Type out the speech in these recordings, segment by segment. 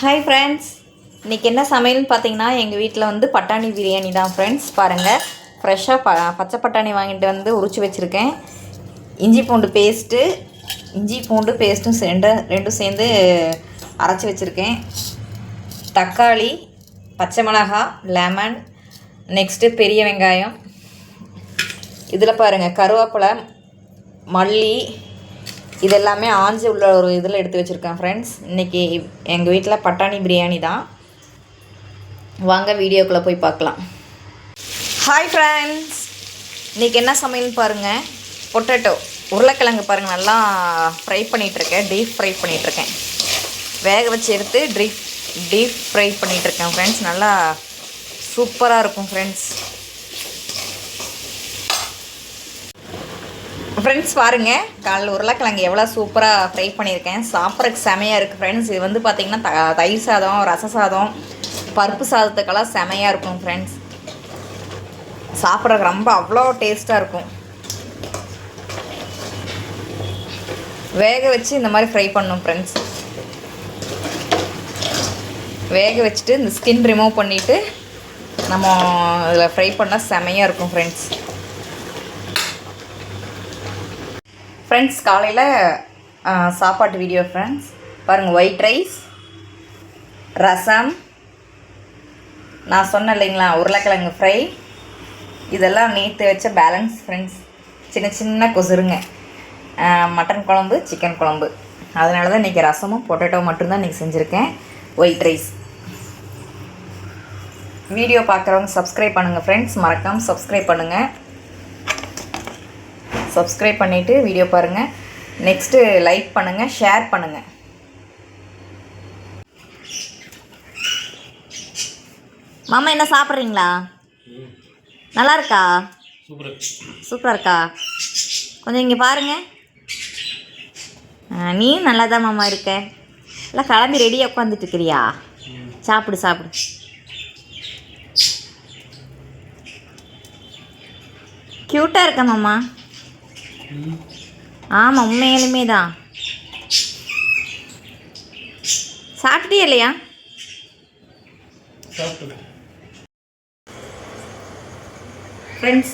Hi friends இன்றைக்கி என்ன சமையல்னு பார்த்தீங்கன்னா எங்கள் வீட்டில் வந்து பட்டாணி பிரியாணி தான் ஃப்ரெண்ட்ஸ் பாருங்கள் ஃப்ரெஷ்ஷாக ப பச்சை பட்டாணி வாங்கிட்டு வந்து உரிச்சு வச்சுருக்கேன். இஞ்சி பூண்டு பேஸ்ட்டு இஞ்சி பூண்டு பேஸ்ட்டும் ரெண்டு ரெண்டும் சேர்ந்து அரைச்சி வச்சுருக்கேன். தக்காளி பச்சை மிளகாய் லெமன் நெக்ஸ்ட்டு பெரிய வெங்காயம். இதில் பாருங்கள் கருவேப்பிலை மல்லி இதெல்லாமே ஆஞ்சி உள்ள ஒரு இதில் எடுத்து வச்சுருக்கேன் ஃப்ரெண்ட்ஸ் இன்றைக்கி எங்கள் வீட்டில் பட்டாணி பிரியாணி தான். வாங்க வீடியோக்குள்ளே போய் பார்க்கலாம். ஹாய் ஃப்ரெண்ட்ஸ் இன்றைக்கி என்ன சமையல்னு பாருங்கள் பொட்டேட்டோ உருளைக்கிழங்கு பாருங்கள் நல்லா ஃப்ரை பண்ணிகிட்ருக்கேன் டீப் ஃப்ரை பண்ணிகிட்ருக்கேன் வேக வச்சு எடுத்து டீப் டீப் ஃப்ரை பண்ணிகிட்ருக்கேன் ஃப்ரெண்ட்ஸ் நல்லா சூப்பராக இருக்கும் ஃப்ரெண்ட்ஸ் ஃப்ரெண்ட்ஸ் பாருங்கள் காலையில் உருளைக்கிழங்கு எவ்வளோ சூப்பராக ஃப்ரை பண்ணியிருக்கேன். சாப்பிட்றக்கு செமையாக இருக்குது ஃப்ரெண்ட்ஸ் இது வந்து பார்த்திங்கன்னா த தயிர் சாதம் ரச சாதம் பருப்பு சாதத்துக்கெல்லாம் செமையாக இருக்கும் ஃப்ரெண்ட்ஸ் சாப்பிட்றதுக்கு ரொம்ப அவ்வளோ டேஸ்ட்டாக இருக்கும். வேக வச்சு இந்த மாதிரி ஃப்ரை பண்ணும் ஃப்ரெண்ட்ஸ் வேக வச்சுட்டு இந்த ஸ்கின் ரிமூவ் பண்ணிவிட்டு நம்ம இதில் ஃப்ரை பண்ணால் செமையாக இருக்கும் ஃப்ரெண்ட்ஸ் ஃப்ரெண்ட்ஸ் காலையில் சாப்பாட்டு வீடியோ ஃப்ரெண்ட்ஸ் பாருங்கள் ஒயிட் ரைஸ் ரசம் நான் சொன்னேன் இல்லைங்களா உருளைக்கிழங்கு ஃப்ரை இதெல்லாம் நேற்று வச்ச பேலன்ஸ் ஃப்ரெண்ட்ஸ் சின்ன சின்ன கொசுருங்க. மட்டன் குழம்பு சிக்கன் குழம்பு. அதனால தான் இன்றைக்கி ரசமும் பொட்டேட்டோ மட்டும்தான் இன்றைக்கி செஞ்சுருக்கேன். ஒயிட் ரைஸ் வீடியோ பார்க்குறவங்க சப்ஸ்கிரைப் பண்ணுங்கள் ஃப்ரெண்ட்ஸ் மறக்காமல் சப்ஸ்கிரைப் பண்ணுங்கள் சப்ஸ்கிரைப் பண்ணிவிட்டு வீடியோ பாருங்கள் நெக்ஸ்ட்டு லைக் பண்ணுங்கள் ஷேர் பண்ணுங்கள் மாமா என்ன சாப்பிட்றீங்களா? நல்லா இருக்கா? சூப்பர் சூப்பராக இருக்கா? கொஞ்சம் இங்கே பாருங்கள் நீயும் நல்லா தான் மாமா இருக்க. எல்லாம் கிளம்பி ரெடியாக உட்காந்துட்டு இருக்கிறியா? சாப்பிடு சாப்பிடு. க்யூட்டாக இருக்க மாமா. ஆமாம் உண்மையாலுமே தான் சாப்பிட்டே இல்லையா? ஃப்ரெண்ட்ஸ்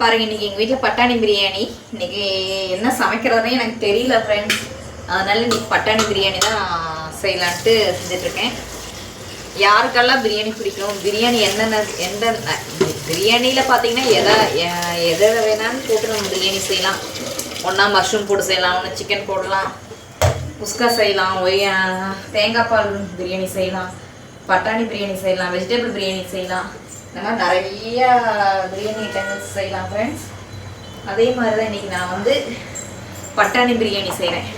பாருங்க இன்னைக்கு எங்கள் வீட்டில் பட்டாணி பிரியாணி. இன்னைக்கு என்ன சமைக்கிறதுனே எனக்கு தெரியல ஃப்ரெண்ட்ஸ் அதனால இன்னைக்கு பட்டாணி பிரியாணி தான் செய்யலான்ட்டு செஞ்சிட்ருக்கேன் யாருக்கெல்லாம் பிரியாணி பிடிக்கும்? பிரியாணி என்னென்ன எந்த பிரியாணியில் பார்த்தீங்கன்னா எதை எதை வேணாலும் போட்டு நம்ம பிரியாணி செய்யலாம். ஒன்றா மஷ்ரூம் போட்டு செய்யலாம் ஒன்று சிக்கன் போடலாம். குஸ்கா செய்யலாம் ஒய் தேங்காய் பால் பிரியாணி செய்யலாம். பட்டாணி பிரியாணி செய்யலாம் வெஜிடபிள் பிரியாணி செய்யலாம். இந்த மாதிரி நிறைய பிரியாணி ஐட்டங்கள்ஸ் செய்யலாம் ஃப்ரெண்ட்ஸ் அதே மாதிரி தான் இன்றைக்கி நான் வந்து பட்டாணி பிரியாணி செய்கிறேன்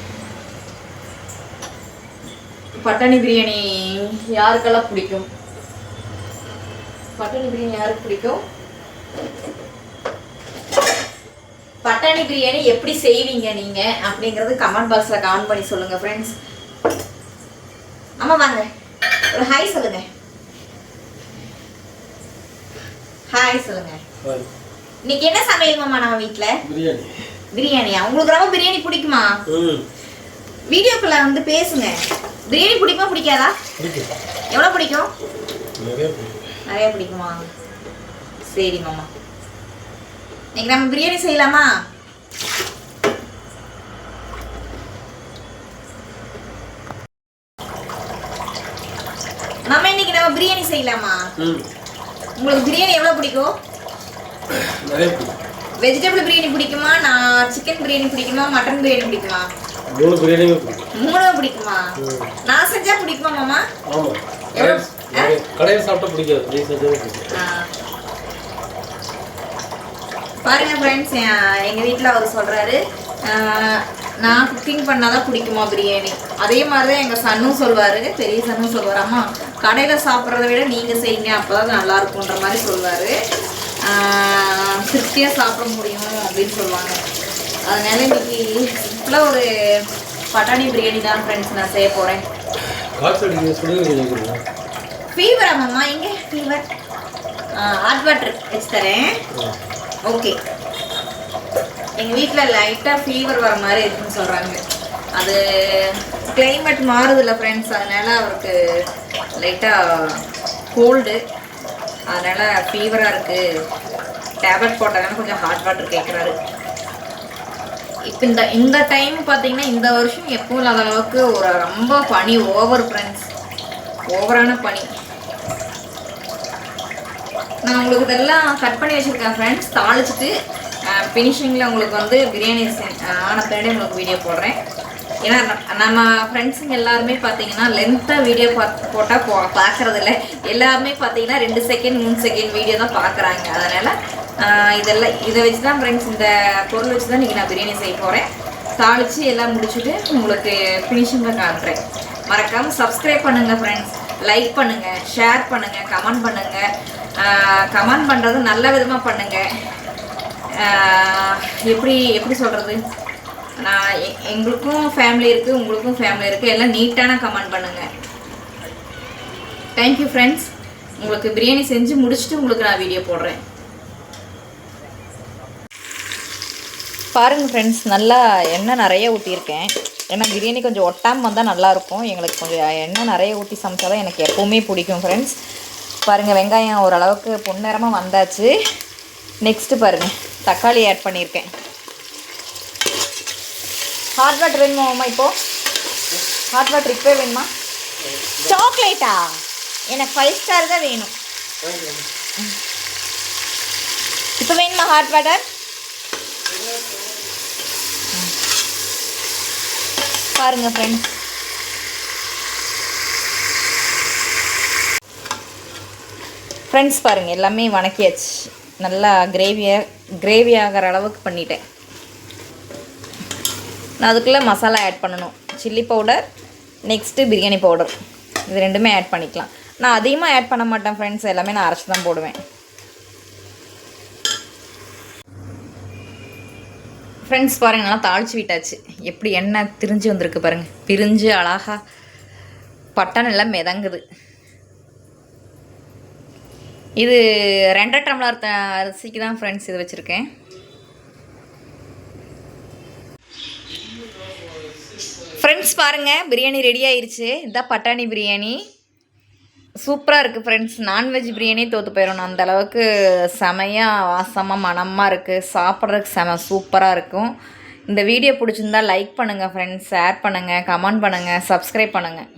பட்டாணி பிரியாணி யாருக்கெல்லாம் பிடிக்கும்? பட்டாணி பிரியாணி யாருக்கு பிடிக்கும்? பட்டாணி பிரியாணி எப்படி செய்வீங்க நீங்க? அப்படிங்கறது கமெண்ட் பாக்ஸ்ல கமெண்ட் பண்ணி சொல்லுங்க ஃப்ரெண்ட்ஸ் ஆமா வாங்க. ஒரு ஹாய் சொல்லுங்க. ஹாய் சொல்லுங்க. இன்னைக்கு என்ன சமையல் மாமா நம்ம வீட்ல? பிரியாணி. பிரியாணியா? உங்களுக்கு ரொம்ப பிரியாணி பிடிக்குமா? வீடியோக்குள்ள வந்து பேசுங்க. பிரியாணி பிடிக்குமா பிடிக்காதா? பிடிக்கும். எவ்வளவு பிடிக்கும். நிறைய பிடிக்கும்? சரி மாமா. இன்னைக்கு நம்ம பிரியாணி செய்யலாமா? மாமா இன்னைக்கு நம்ம பிரியாணி செய்யலாமா? உங்களுக்கு பிரியாணி எவ்வளவு பிடிக்கும்? வெஜிடபிள் பிரியாணி பிடிக்குமா? நான் சிக்கன் பிரியாணி பிடிக்குமா? மட்டன் பிரியாணி பிடிக்குமா? மூணு பிரியாணியுமே பிடிக்கும். மூணும் பிடிக்குமா? நான் செஞ்சா பிடிக்குமா மாமா? கடையில் சாப்பிட்டா பிடிக்காது. நீ செஞ்சதே. பாருங்க ஃப்ரெண்ட்ஸ் எங்கள் வீட்டில் அவர் சொல்கிறாரு நான் குக்கிங் பண்ணாதான் பிடிக்குமா பிரியாணி? அதே மாதிரி தான் எங்கள் சன்னும் சொல்வார் பெரிய சன்னும் சொல்வார் அம்மா கடையில் சாப்பிட்றத விட நீங்கள் செய்யுங்க அப்போ தான் நல்லா இருக்குன்ற மாதிரி சொல்வார். திருப்தியாக சாப்பிட முடியும் அப்படின்னு சொல்லுவாங்க அதனால இன்னைக்கு சிம்பிளாக ஒரு பட்டாணி பிரியாணி தான் ஃப்ரெண்ட்ஸ் நான் செய்ய போகிறேன் ஃபீவரா மாமா? எங்கே? ஃபீவர் ஹாட் வாட்டர் வச்சு தரேன். ஓகே எங்கள் வீட்டில் லைட்டாக ஃபீவர் வர மாதிரி இருக்குன்னு சொல்கிறாங்க அது கிளைமேட் மாறுதில்ல ஃப்ரெண்ட்ஸ் அதனால் அவருக்கு லைட்டாக கோல்டு அதனால் ஃபீவராக இருக்குது டேப்லெட் போட்டாங்கன்னு கொஞ்சம் ஹாட் வாட்டர் கேட்குறாரு இப்போ இந்த இந்த டைம் பார்த்தீங்கன்னா இந்த வருஷம் எப்பவும் இல்லாத அளவுக்கு ஒரு ரொம்ப பனி ஓவர் ஃப்ரெண்ட்ஸ் ஓவரான பனி. நான் உங்களுக்கு இதெல்லாம் கட் பண்ணி வச்சுருக்கேன் ஃப்ரெண்ட்ஸ் தாளிச்சிட்டு ஃபினிஷிங்கில் உங்களுக்கு வந்து பிரியாணி செ- ஆன பின்னாடி உங்களுக்கு வீடியோ போடுறேன். ஏன்னா நம்ம- ஃப்ரெண்ட்ஸுங்க எல்லாருமே பார்த்தீங்கன்னா லென்த்தாக வீடியோ பார்த்து போட்டால் போ பார்க்குறதில்ல எல்லாருமே பார்த்தீங்கன்னா ரெண்டு செகண்ட் மூணு செகண்ட் வீடியோ தான் பார்க்குறாங்க அதனால் இதெல்லாம் இதை வச்சு தான் ஃப்ரெண்ட்ஸ் இந்த பொருள் வச்சு தான் இன்றைக்கி நான் பிரியாணி செய்ய போகிறேன் தாளித்து எல்லாம் முடிச்சுட்டு உங்களுக்கு ஃபினிஷிங்கில் காட்டுறேன். மறக்காமல் சப்ஸ்கிரைப் பண்ணுங்கள் ஃப்ரெண்ட்ஸ் லைக் பண்ணுங்கள் ஷேர் பண்ணுங்கள் கமெண்ட் பண்ணுங்கள் கமெண்ட் பண்ணுறது நல்ல விதமாக பண்ணுங்கள் எப்படி எப்படி சொல்கிறது நான் எங்களுக்கும் ஃபேமிலி இருக்குது உங்களுக்கும் ஃபேமிலி இருக்குது எல்லாம் நீட்டான கமெண்ட் பண்ணுங்கள் தேங்க்யூ ஃப்ரெண்ட்ஸ் உங்களுக்கு பிரியாணி செஞ்சு முடிச்சுட்டு உங்களுக்கு நான் வீடியோ போடுறேன். பாருங்கள் ஃப்ரெண்ட்ஸ் நல்லா எண்ணெய் நிறைய ஊற்றியிருக்கேன் ஏன்னா பிரியாணி கொஞ்சம் ஒட்டாமல் வந்தால் நல்லாயிருக்கும் எங்களுக்கு கொஞ்சம் எண்ணெய் நிறைய ஊற்றி சமைச்சா தான் எனக்கு எப்போவுமே பிடிக்கும் ஃப்ரெண்ட்ஸ் பாருங்கள் வெங்காயம் ஓரளவுக்கு பொன்னிறமாக வந்தாச்சு. நெக்ஸ்ட்டு பாருங்கள் தக்காளி ஆட் பண்ணியிருக்கேன் ஹாட் வாட்டர் வேணுமா இப்போது ஹாட் வாட்டர் இப்போ வேணுமா? சாக்லேட்டா எனக்கு ஃபைவ் ஸ்டார் தான் வேணும். இப்போ வேணுமா ஹாட் வாட்டர் பாருங்கள் ஃப்ரெண்ட்ஸ் ஃப்ரெண்ட்ஸ் பாருங்கள் எல்லாமே வணக்கியாச்சு. நல்லா கிரேவியாக கிரேவி ஆகிற அளவுக்கு பண்ணிட்டேன். நான் அதுக்குள்ளே மசாலா ஆட் பண்ணணும். Chilli powder next biryani powder இது ரெண்டுமே ஆட் பண்ணிக்கலாம். நான் அதிகமாக ஆட் பண்ண மாட்டேன் ஃப்ரெண்ட்ஸ் எல்லாமே நான் அரைச்சி தான் போடுவேன். ஃப்ரெண்ட்ஸ் பாருங்க நல்லா தாளிச்சு விட்டாச்சு. எப்படி எண்ணெய் திரிஞ்சு வந்திருக்கு பாருங்கள் பிரிஞ்சு அழகா பட்டன் எல்லாம் மிதங்குது. இது ரெண்டரை டம்ளர் த- அரிசிக்கு தான் ஃப்ரெண்ட்ஸ் இது வச்சுருக்கேன். ஃப்ரெண்ட்ஸ் பாருங்கள் பிரியாணி ரெடி ஆயிடுச்சு இதான் பட்டாணி பிரியாணி. சூப்பராக இருக்குது ஃப்ரெண்ட்ஸ் நான்வெஜ் பிரியாணி தோற்று போயிடணும் அந்தளவுக்கு செமையாக வாசமாக மணமாக இருக்குது சாப்பிட்றதுக்கு செம சூப்பராக இருக்கும். இந்த வீடியோ பிடிச்சிருந்தா லைக் பண்ணுங்கள் ஃப்ரெண்ட்ஸ் ஷேர் பண்ணுங்கள் கமெண்ட் பண்ணுங்கள் சப்ஸ்கிரைப் பண்ணுங்கள்